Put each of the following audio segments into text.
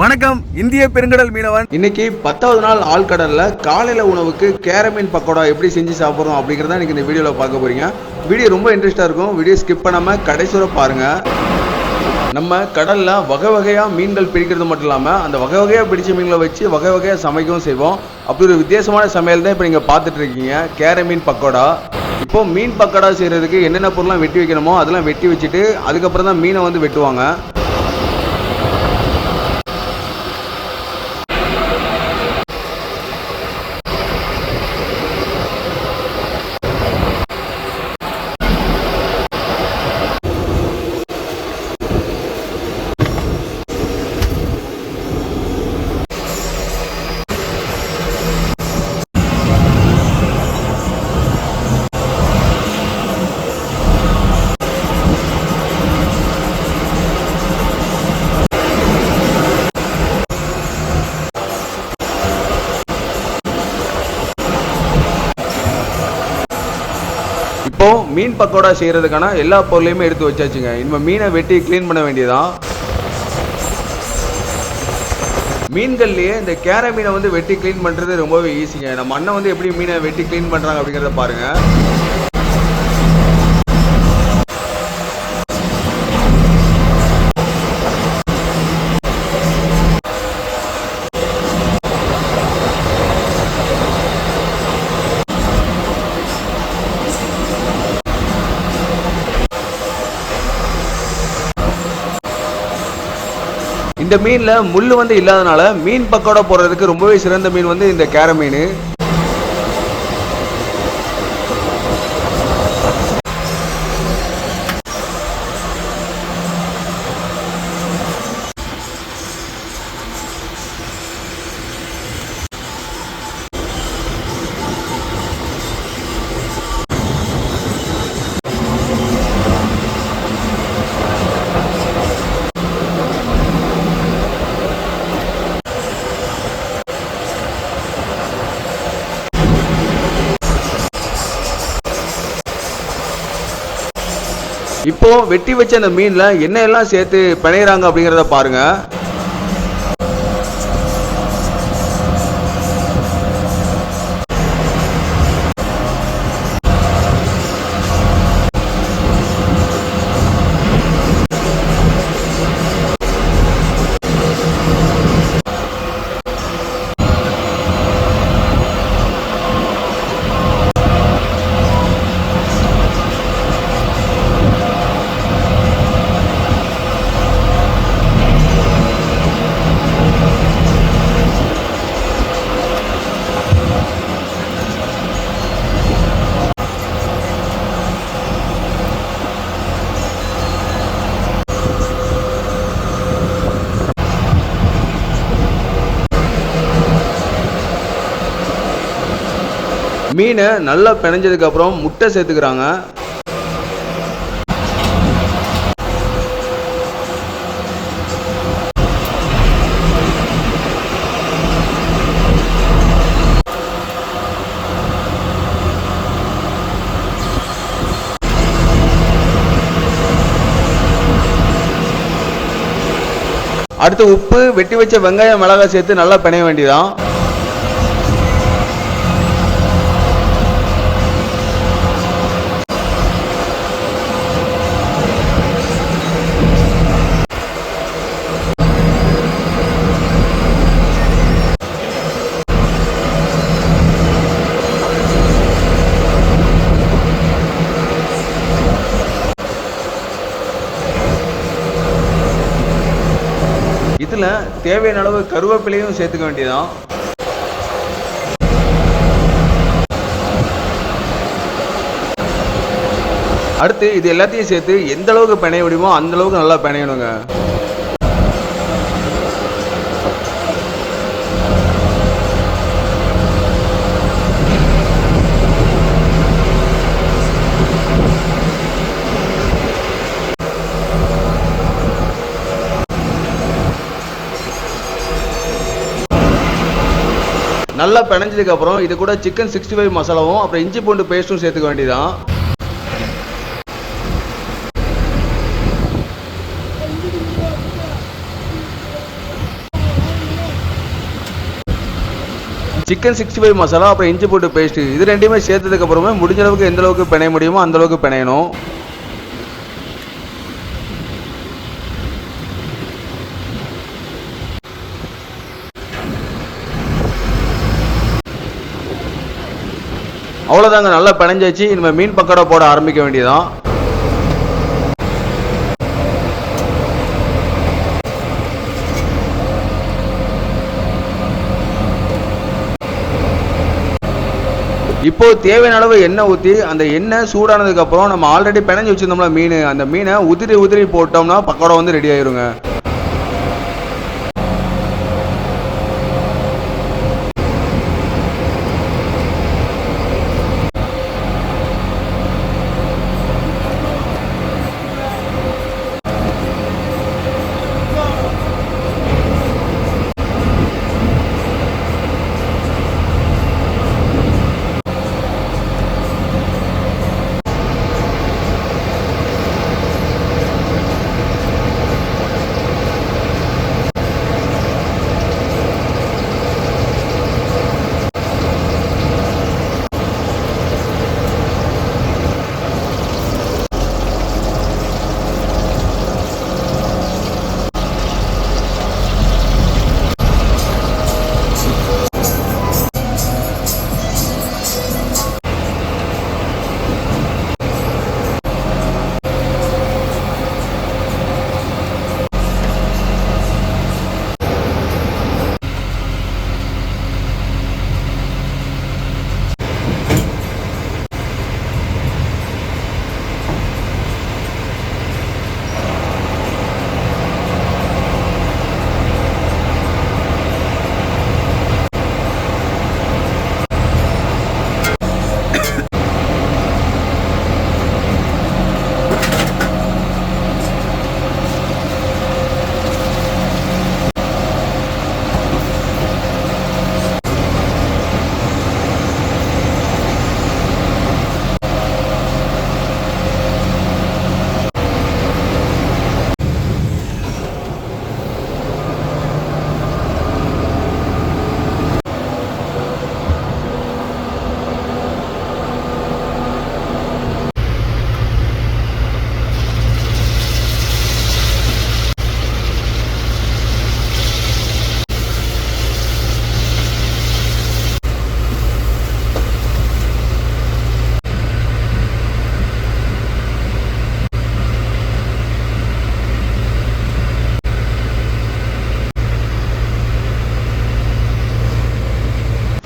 வணக்கம் இந்திய பெருங்கடல் மீனவன். இன்னைக்கு பத்தாவது நாள் ஆழ்கடல்ல காலையில உணவுக்கு கேரமீன் பக்கோடா எப்படி செஞ்சு சாப்பிட்றோம் அப்படிங்கிறத இன்னைக்கு இந்த வீடியோவில் பார்க்க போறீங்க. வீடியோ ரொம்ப இன்ட்ரெஸ்டாக இருக்கும். வீடியோ ஸ்கிப் பண்ணாம கடைசி பாருங்க. நம்ம கடல்ல வகை வகையா மீன்கள் பிடிக்கிறது மட்டும் இல்லாம அந்த வகை வகையா பிடிச்ச மீன்களை வச்சு வகை வகையா சமைக்கவும் செய்வோம். அப்படி ஒரு வித்தியாசமான சமையல் தான் இப்போ நீங்க பார்த்துட்டு இருக்கீங்க. கேர மீன் பக்கோடா. இப்போ மீன் பக்கோடா செய்யறதுக்கு என்னென்ன பொருள்லாம் வெட்டி வைக்கணுமோ அதெல்லாம் வெட்டி வச்சுட்டு அதுக்கப்புறம் தான் மீனை வந்து வெட்டுவாங்க. மீன் பக்கோடா செய்கிறதுக்கான எல்லா பொருளையுமே எடுத்து வச்சாச்சுங்க. இனிமேல் மீனை வெட்டி க்ளீன் பண்ண வேண்டியதான் மீன்கள்லேயே இந்த கேர மீனை வந்து வெட்டி க்ளீன் பண்ணுறது ரொம்பவே ஈஸிங்க நம்ம அண்ணன் வந்து எப்படி மீனை வெட்டி க்ளீன் பண்ணுறாங்க அப்படிங்கிறத பாருங்கள் இந்த மீனில் முள் வந்து இல்லாதனால மீன் பக்கோடா போடுறதுக்கு ரொம்பவே சிறந்த மீன் வந்து இந்த கேர மீன் இப்போ வெட்டி வச்ச அந்த மீன்ல என்ன எல்லாம் சேர்த்து பிணையறாங்க அப்படிங்கறத பாருங்க. மீனை நல்லா பிணைஞ்சதுக்கு அப்புறம் முட்டை சேர்த்துக்கிறாங்க. அடுத்து உப்பு வெட்டி வச்ச வெங்காயம் மிளகாய் சேர்த்து நல்லா பிணைய வேண்டியதான் தேவையான அளவு கருவேப்பிலையும் சேர்த்துக்க வேண்டியதான் அடுத்து இது எல்லாத்தையும் சேர்த்து எந்த அளவுக்கு பிணைய முடியுமோ அந்த அளவுக்கு நல்லா பிணையணுங்க. நல்லா பிணைஞ்சதுக்கு அப்புறம் இது கூட சிக்கன் சிக்ஸ்டி ஃபைவ் மசாலாவும் அப்புறம் இஞ்சி பூண்டு பேஸ்ட்டும் சேர்த்துக்க வேண்டியதான் சிக்கன் சிக்ஸ்டி ஃபைவ் மசாலா அப்புறம் இஞ்சி பூண்டு பேஸ்ட்டு இது ரெண்டுமே சேர்த்ததுக்கப்புறமே முடிஞ்ச அளவுக்கு எந்த அளவுக்கு பிணைய முடியுமோ அந்த அளவுக்கு பிணையணும். அவ்வளோதாங்க நல்லா பிணைஞ்சாச்சு. இனிமேல் மீன் பக்கோடா போட ஆரம்பிக்க வேண்டியதான் இப்போ தேவையான அளவு எண்ணெய் ஊற்றி அந்த எண்ணெய் சூடானதுக்கு அப்புறம் நம்ம ஆல்ரெடி பிணைஞ்சு வச்சிருந்தோம்ல மீன் அந்த மீனை உதிரி உதிரி போட்டோம்னா பக்கோடா வந்து ரெடி ஆயிருங்க.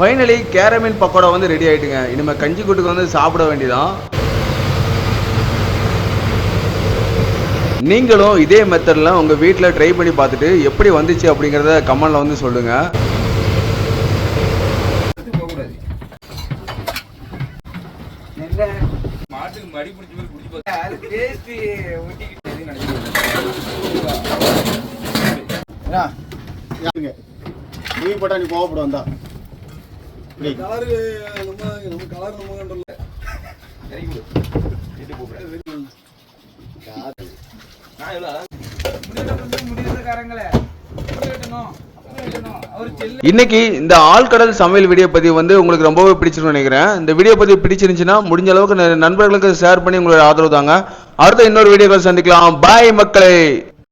ஃபைனலி கேரமீன் பக்கோடா வந்து ரெடி ஆயிட்டுங்க. இனிமேல் கஞ்சி கூட்டுக்கு வந்து சாப்பிட வேண்டியதான் நீங்களும் இதே மெத்தடில் உங்கள் வீட்டில் ட்ரை பண்ணி பார்த்துட்டு எப்படி வந்துச்சு அப்படிங்கிறத கமெண்டில் வந்து சொல்லுங்கள்? லீவ் போட்டா நீ கோவப்படும் வந்தா. இன்னைக்கு இந்த ஆழ்கடல் சமையல் வீடியோ பதிவு வந்து உங்களுக்கு ரொம்பவே பிடிச்சிருக்கும்னு நினைக்கிறேன். இந்த வீடியோ பதிவு பிடிச்சிருந்துச்சுன்னா முடிஞ்ச அளவுக்கு ந- நண்பர்களுக்கு ஷேர் பண்ணி உங்களோட ஆதரவு தாங்க. அடுத்த இன்னொரு வீடியோக்கள் சந்திக்கலாம். பாய் மக்களே.